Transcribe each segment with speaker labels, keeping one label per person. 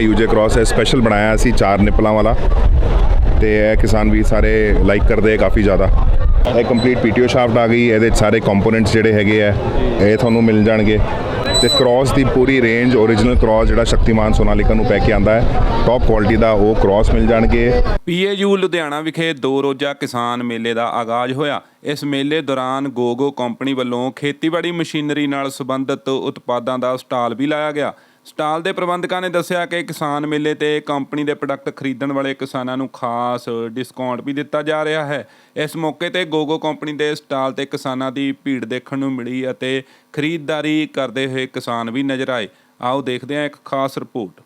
Speaker 1: ਯੂਜੇ cross ਹੈ special ਬਣਾਇਆ ਅਸੀਂ ਚਾਰ ਨਿਪਲਾਂ ਵਾਲਾ। ਤੇ ਇਹ ਕਿਸਾਨ ਵੀ ਸਾਰੇ ਲਾਈਕ ਕਰਦੇ ਆ ਕਾਫੀ ਜ਼ਿਆਦਾ। ਇਹ ਕੰਪਲੀਟ ਪੀਟੀਓ ਸ਼ਾਫਟ ਆ ਗਈ, ਇਹਦੇ ਸਾਰੇ ਕੰਪੋਨੈਂਟਸ ਜਿਹੜੇ ਹੈਗੇ ਆ, ਇਹ ਤੁਹਾਨੂੰ ਮਿਲ ਜਾਣਗੇ। ਤੇ ਕ੍ਰਾਸ ਦੀ ਪੂਰੀ ਰੇਂਜ origignal ਕ੍ਰਾਸ ਜਿਹੜਾ ਸ਼ਕਤੀਮਾਨ ਸੋਨਾਲਿਕਾ ਨੂੰ ਪੈ ਕੇ ਆਂਦਾ ਹੈ ਟੌਪ ਕੁਆਲਿਟੀ ਦਾ ਉਹ ਕ੍ਰਾਸ ਮਿਲ ਜਾਣਗੇ।
Speaker 2: ਪੀਏਯੂ ਲੁਧਿਆਣਾ ਵਿਖੇ ਦੋ ਰੋਜ਼ਾ ਕਿਸਾਨ ਮੇਲੇ ਦਾ ਆਗਾਜ਼ ਹੋਇਆ। ਇਸ ਮੇਲੇ ਦੌਰਾਨ ਗੋਗੋ ਕੰਪਨੀ ਵੱਲੋਂ ਖੇਤੀਬਾੜੀ ਮਸ਼ੀਨਰੀ ਨਾਲ ਸੰਬੰਧਿਤ ਉਤਪਾਦਾਂ ਦਾ ਸਟਾਲ ਵੀ ਲਾਇਆ ਗਿਆ। ਸਟਾਲ ਦੇ ਪ੍ਰਬੰਧਕਾਂ ਨੇ ਦੱਸਿਆ ਕਿ ਕਿਸਾਨ ਮੇਲੇ ਤੇ ਕੰਪਨੀ ਦੇ ਪ੍ਰੋਡਕਟ ਖਰੀਦਣ ਵਾਲੇ ਕਿਸਾਨਾਂ ਨੂੰ ਖਾਸ ਡਿਸਕਾਊਂਟ ਵੀ ਦਿੱਤਾ ਜਾ ਰਿਹਾ ਹੈ। ਇਸ ਮੌਕੇ ਤੇ ਗੋਗੋ ਕੰਪਨੀ ਦੇ ਸਟਾਲ ਤੇ ਕਿਸਾਨਾਂ ਦੀ ਭੀੜ ਦੇਖਣ ਨੂੰ ਮਿਲੀ ਅਤੇ ਖਰੀਦਦਾਰੀ ਕਰਦੇ ਹੋਏ ਕਿਸਾਨ ਵੀ ਨਜ਼ਰ ਆਏ। ਆਓ ਦੇਖਦੇ ਹਾਂ ਇੱਕ ਖਾਸ ਰਿਪੋਰਟ।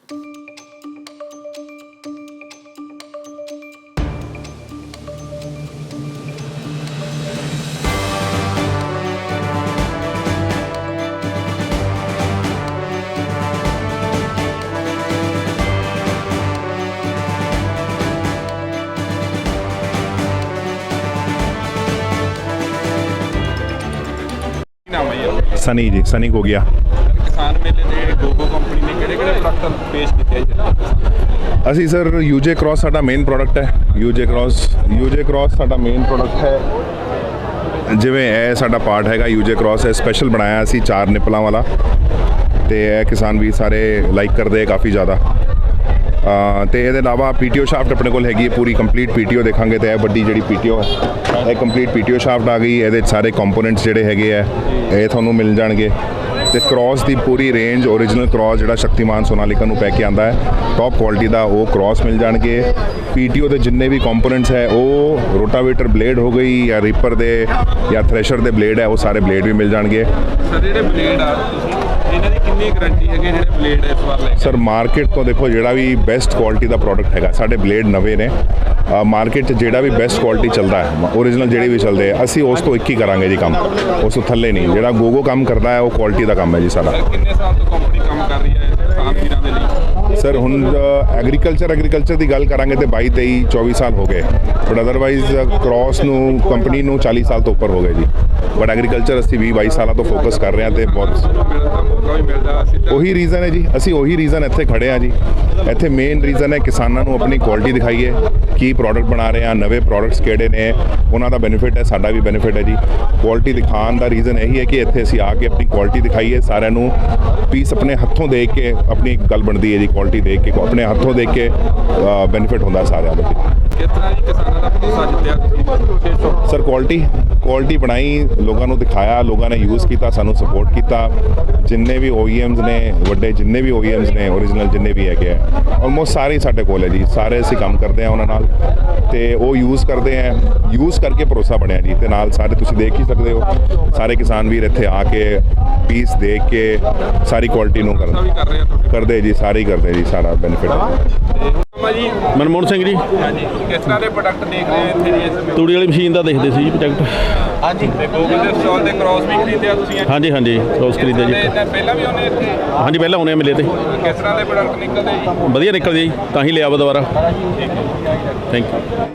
Speaker 1: ਸਨੀ ਜੀ ਸਨੀ ਹੋ ਗਿਆ।
Speaker 2: ਕਿਸਾਨ ਮੇਲੇ ਤੇ ਗੋਗੋ ਕੰਪਨੀ ਨੇ ਕਿਹੜੇ ਕਿਹੜੇ ਪ੍ਰੋਡਕਟ ਪੇਸ਼ ਕੀਤੇ ਜੀ?
Speaker 1: ਅਸੀਂ ਸਰ ਯੂਜੇ ਕ੍ਰਾਸ ਸਾਡਾ ਮੇਨ ਪ੍ਰੋਡਕਟ ਹੈ। ਯੂਜੇ ਕ੍ਰਾਸ ਯੂਜੇ ਕ੍ਰਾਸ ਸਾਡਾ ਮੇਨ ਪ੍ਰੋਡਕਟ ਹੈ। ਜਿਵੇਂ ਇਹ ਸਾਡਾ ਪਾਰਟ ਹੈਗਾ ਯੂਜੇ ਕ੍ਰਾਸ ਹੈ ਸਪੈਸ਼ਲ ਬਣਾਇਆ ਅਸੀਂ ਚਾਰ ਨਿਪਲਾਂ ਵਾਲਾ। ਤੇ ਇਹ ਕਿਸਾਨ ਵੀ ਸਾਰੇ ਲਾਈਕ ਕਰਦੇ ਆ ਕਾਫੀ ਜ਼ਿਆਦਾ। ਤੇ ਇਹਦੇ ਇਲਾਵਾ ਪੀਟੀਓ ਸ਼ਾਫਟ ਆਪਣੇ ਕੋਲ ਹੈਗੀ ਹੈ, ਪੂਰੀ ਕੰਪਲੀਟ ਪੀਟੀਓ ਦੇਖਾਂਗੇ ਤੇ ਇਹ ਵੱਡੀ ਜਿਹੜੀ ਪੀਟੀਓ ਹੈ ਇਹ ਕੰਪਲੀਟ ਪੀਟੀਓ ਸ਼ਾਫਟ ਆ ਗਈ, ਇਹਦੇ 'ਚ ਸਾਰੇ ਕੰਪੋਨੈਂਟਸ ਜਿਹੜੇ ਹੈਗੇ ਆ, ਇਹ ਤੁਹਾਨੂੰ ਮਿਲ ਜਾਣਗੇ। ਤੇ ਕ੍ਰਾਸ ਦੀ ਪੂਰੀ ਰੇਂਜ origignal ਕ੍ਰਾਸ ਜਿਹੜਾ ਸ਼ਕਤੀਮਾਨ ਸੋਨਾਲਿਕਾ ਨੂੰ ਪੈ ਕੇ ਆਂਦਾ ਹੈ ਟੌਪ ਕੁਆਲਿਟੀ ਦਾ ਉਹ ਕ੍ਰਾਸ ਮਿਲ ਜਾਣਗੇ। ਪੀਟੀਓ ਦੇ ਜਿੰਨੇ ਵੀ ਕੰਪੋਨੈਂਟਸ ਹੈ, ਉਹ ਰੋਟਾਵੇਟਰ ਬਲੇਡ ਹੋ ਗਈ ਜਾਂ ਰੀਪਰ ਦੇ ਜਾਂ ਥ੍ਰੈਸ਼ਰ ਦੇ ਬਲੇਡ ਹੈ, ਉਹ ਸਾਰੇ ਬਲੇਡ ਵੀ ਮਿਲ ਜਾਣਗੇ।
Speaker 2: ਸਰ ਜਿਹੜੇ ਬਲੇਡ ਆ, ਤੁਸੀਂ ਇਹਨਾਂ ਦੀ ਕਿੰਨੀ ਗਾਰੰਟੀ ਹੈਗੀ ਜਿਹੜੇ ਬਲੇਡ ਇਸ ਵਾਰ ਲੈ
Speaker 1: ਸਰ ਮਾਰਕੀਟ ਤੋਂ ਦੇਖੋ ਜਿਹੜਾ ਵੀ ਬੈਸਟ ਕੁਆਲਿਟੀ ਦਾ ਪ੍ਰੋਡਕਟ ਹੈਗਾ ਸਾਡੇ ਬਲੇਡ ਨਵੇਂ ਨੇ। ਮਾਰਕੀਟ 'ਚ ਜਿਹੜਾ ਵੀ ਬੈਸਟ ਕੁਆਲਿਟੀ ਚੱਲਦਾ ਹੈ origignal ਜਿਹੜੀ ਵੀ ਚੱਲਦੇ ਆ ਅਸੀਂ ਉਸ ਤੋਂ ਇੱਕ ਹੀ ਕਰਾਂਗੇ ਜੀ ਕੰਮ। ਉਸ ਤੋਂ ਥੱਲੇ ਨਹੀਂ। ਜਿਹੜਾ ਗੋਗੋ ਕੰਮ ਕਰਦਾ ਹੈ ਉਹ ਕੁਆਲਿਟੀ ਦਾ ਕੰਮ ਹੈ ਜੀ ਸਾਡਾ।
Speaker 2: ਕਿੰਨੇ ਸਾਲ ਤੋਂ ਕੰਪਨੀ ਕੰਮ ਕਰ ਰਹੀ ਹੈ? ਲਈ
Speaker 1: ਸਰ ਹੁਣ ਐਗਰੀਕਲਚਰ ਐਗਰੀਕਲਚਰ ਦੀ ਗੱਲ ਕਰਾਂਗੇ ਤੇ 22 23 24 ਸਾਲ ਹੋ ਗਏ। ਬਟ ਅਦਰਵਾਈਜ਼ ਕ੍ਰਾਸ ਨੂੰ ਕੰਪਨੀ ਨੂੰ 40 ਸਾਲ ਤੋਂ ਉੱਪਰ ਹੋ ਗਏ ਜੀ। ਬਟ ਐਗਰੀਕਲਚਰ ਅਸੀਂ 20 22 ਸਾਲਾਂ ਤੋਂ ਫੋਕਸ ਕਰ ਰਹੇ ਹਾਂ ਤੇ ਬਹੁਤ ਉਹੀ ਰੀਜ਼ਨ ਹੈ ਜੀ। ਅਸੀਂ ਉਹੀ ਰੀਜ਼ਨ ਇੱਥੇ ਖੜੇ ਆ ਜੀ। ਇੱਥੇ ਮੇਨ ਰੀਜ਼ਨ ਹੈ ਕਿਸਾਨਾਂ ਨੂੰ ਆਪਣੀ ਕੁਆਲਿਟੀ ਦਿਖਾਈਏ। ਕੀ ਪ੍ਰੋਡਕਟ ਬਣਾ ਰਹੇ ਆ ਨਵੇਂ ਪ੍ਰੋਡਕਟਸ ਕਿਹੜੇ ਨੇ, ਉਹਨਾਂ ਦਾ ਬੈਨੀਫਿਟ ਹੈ, ਸਾਡਾ ਵੀ ਬੈਨੀਫਿਟ ਹੈ ਜੀ। ਕੁਆਲਿਟੀ ਦਿਖਾਉਣ ਦਾ ਰੀਜ਼ਨ ਇਹੀ ਹੈ ਕਿ ਇੱਥੇ ਅਸੀਂ ਆ ਕੇ ਆਪਣੀ ਕੁਆਲਿਟੀ ਦਿਖਾਈਏ। ਸਾਰਿਆਂ ਨੂੰ ਪੀਸ ਆਪਣੇ ਹੱਥੋਂ ਦੇਖ ਕੇ ਆਪਣੀ ਗੱਲ ਬਣਦੀ ਹੈ ਜੀ ਕੁਆਲਿਟੀ ਦੇਖ ਕੇ, ਆਪਣੇ ਹੱਥੋਂ ਦੇਖ ਕੇ ਬੈਨੀਫਿਟ ਹੁੰਦਾ ਸਾਰਿਆਂ ਨੂੰ।
Speaker 2: ਕਿਸ ਤਰ੍ਹਾਂ ਜੀ ਕਿਸਾਨਾਂ ਦਾ ਭਰੋਸਾ ਜਿੱਤਿਆ। ਤੁਸੀਂ ਛੋਟੇ
Speaker 1: ਸਰ ਕੁਆਲਿਟੀ ਕੁਆਲਿਟੀ ਬਣਾਈ ਲੋਕਾਂ ਨੂੰ ਦਿਖਾਇਆ ਲੋਕਾਂ ਨੇ ਯੂਜ਼ ਕੀਤਾ ਸਾਨੂੰ ਸਪੋਰਟ ਕੀਤਾ। ਜਿੰਨੇ ਵੀ OEMs ਨੇ ਵੱਡੇ ਜਿੰਨੇ ਵੀ OEMs ਨੇ origignal ਜਿੰਨੇ ਵੀ ਹੈਗੇ ਆ ਆਲਮੋਸਟ ਸਾਰੇ ਸਾਡੇ ਕੋਲ ਹੈ ਜੀ। ਸਾਰੇ ਅਸੀਂ ਕੰਮ ਕਰਦੇ ਆ ਉਹਨਾਂ ਨਾਲ। ਤੇ ਉਹ ਯੂਜ਼ ਕਰਦੇ ਆ। ਯੂਜ਼ ਕਰਕੇ ਭਰੋਸਾ ਬਣਿਆ ਜੀ। ਤੇ ਨਾਲ ਸਾਰੇ ਤੁਸੀਂ ਦੇਖ ਹੀ ਸਕਦੇ ਹੋ ਸਾਰੇ ਕਿਸਾਨ ਵੀਰ ਇੱਥੇ ਆ ਕੇ ਪੀਸ ਦੇਖ ਕੇ ਸਾਰੀ ਕੁਆਲਿਟੀ ਨੂੰ
Speaker 2: ਵੀ
Speaker 1: ਕਰਨ
Speaker 2: ਕਰ ਰਹੇ ਆ ਤੁਹਾਡੇ
Speaker 1: ਕਰਦੇ ਜੀ ਸਾਰੇ ਹੀ ਕਰਦੇ ਜੀ ਸਾਰਾ ਬੈਨੀਫਿਟ
Speaker 2: ਜੀ
Speaker 3: ਮਨਮੋਹਨ ਸਿੰਘ ਜੀ।
Speaker 2: ਹਾਂਜੀ ਕਿਸ ਤਰ੍ਹਾਂ ਦੇ ਪ੍ਰੋਡਕਟ ਦੇਖ ਰਹੇ ਹੋ ਇੱਥੇ ਜੀ ਇਸ
Speaker 3: ਤੂੜੀ ਵਾਲੀ ਮਸ਼ੀਨ ਦਾ ਦੇਖਦੇ ਸੀ ਜੀ ਪ੍ਰੋਜੈਕਟ
Speaker 2: ਹਾਂਜੀ। ਤੇ ਗੋਗਲ ਦੇ ਸਟਾਲ ਤੇ ਕ੍ਰਾਸ ਵੀ ਖਰੀਦਿਆ ਤੁਸੀਂ
Speaker 3: ਹਾਂਜੀ ਹਾਂਜੀ ਕ੍ਰੋਸ ਖਰੀਦਿਆ ਜੀ।
Speaker 2: ਤੇ ਪਹਿਲਾਂ ਵੀ ਉਹਨੇ ਇੱਥੇ?
Speaker 3: ਹਾਂਜੀ ਪਹਿਲਾਂ ਆਉਣੇ ਆ ਮਿਲੇ ਤੇ।
Speaker 2: ਕਿਸ ਤਰ੍ਹਾਂ ਦੇ ਪ੍ਰੋਡਕਟ ਨਿਕਲਦੇ ਜੀ?
Speaker 3: ਵਧੀਆ ਨਿਕਲਦੇ ਜੀ ਤਾਂ ਹੀ ਲਿਆ ਵਾ ਦੁਬਾਰਾ। Thank you